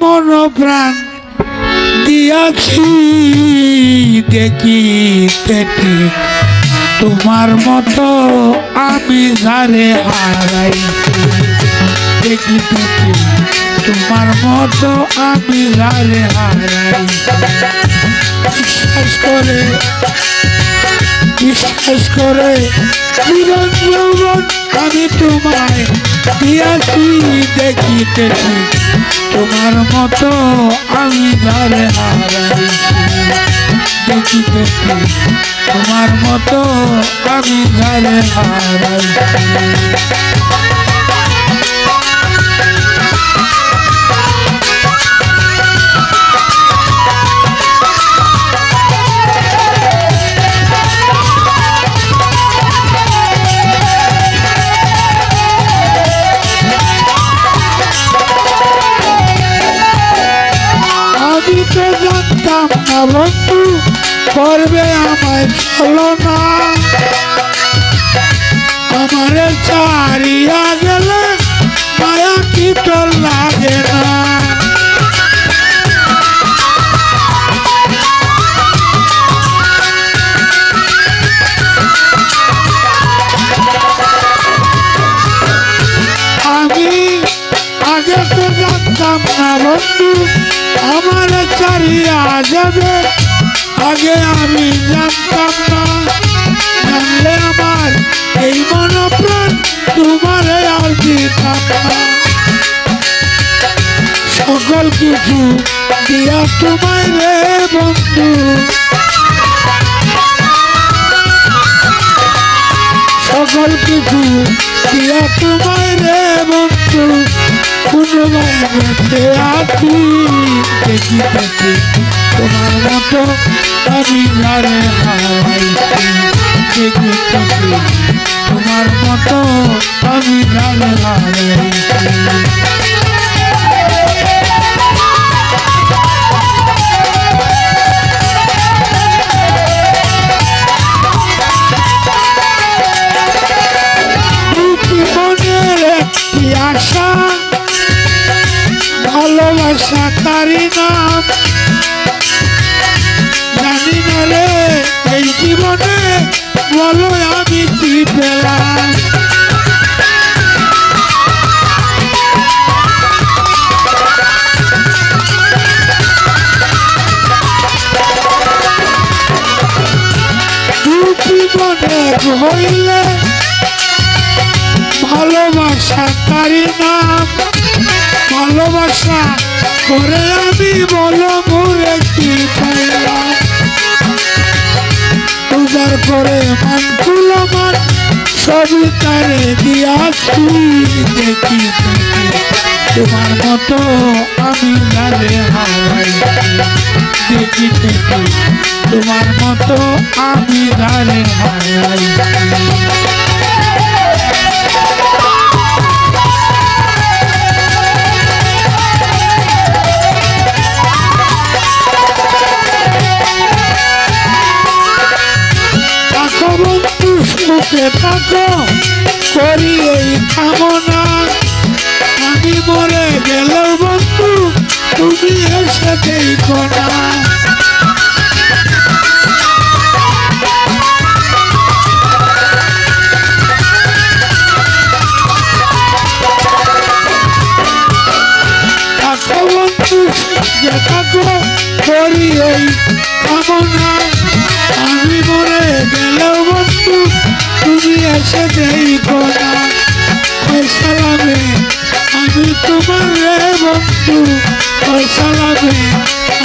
মন প্রাণ দিয়াছি দেখিতে ঠিক তোমার মতো আমি যারে হারাইছি দেখিতে ঠিক তোমার মতো আমি যারে হারাইছি বিশ্বাস করে বিশ্বাস করে যৌবন আমি তোমায় দিয়াছি দেখিতেছি তোমার মতো আমি যারে হারাইছি। দেখিতে তোমার মতো আমি যারে হারাইছি। বন্ধু করবে আমায় চলো আমারে চারিয়া গেলে মায়া কি লাগে না? আমি আগে তো জানতাম না বন্ধু আমার চারিয়া যাবে, আগে আমি জানতাম না। জানলে আমার এই মন প্রাণ তোমার আর দিতাম না। সকল কিছু দিয়া তোমায় রে বন্ধু। সকল কিছু দিয়া দেখি দেখি তোমার মতো আমি আশা? ভালোবাসা তারি নাম। জানি না রে হইলে ভালোবাসা তারি নাম ভালোবাসা করে আমি বলো মোরে কি পূজার করে মান তুলো মান সবই তারে দেখি দেখি। তোমার মতো আমি তোমার মতো আমি গালে সুখে থাকো করি এই কামনা। আমি মরে গেলেও বন্ধু, তুমি এসে দেখো না। করি এই কামনা আমি মরে গেলেও বন্ধু, তুমি এসে দেখো না ওই সালামে আমি তোমার রে বন্ধু, ওই সালামে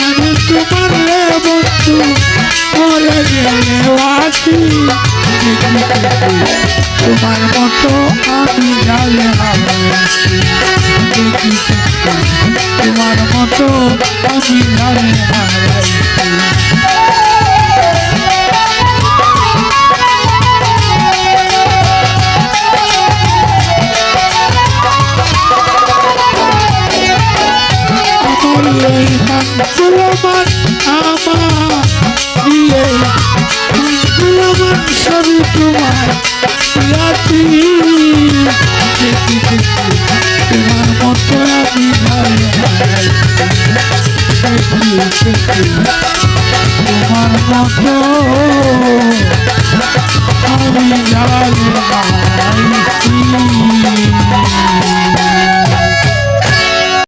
আমি তোমার রে বন্ধু। মরে গেলেও আছি। তোমার মতো আমি হারাইছি মতো আমি জালে হারাইছি আমার দিয়ে তোমার মতো আমি জানি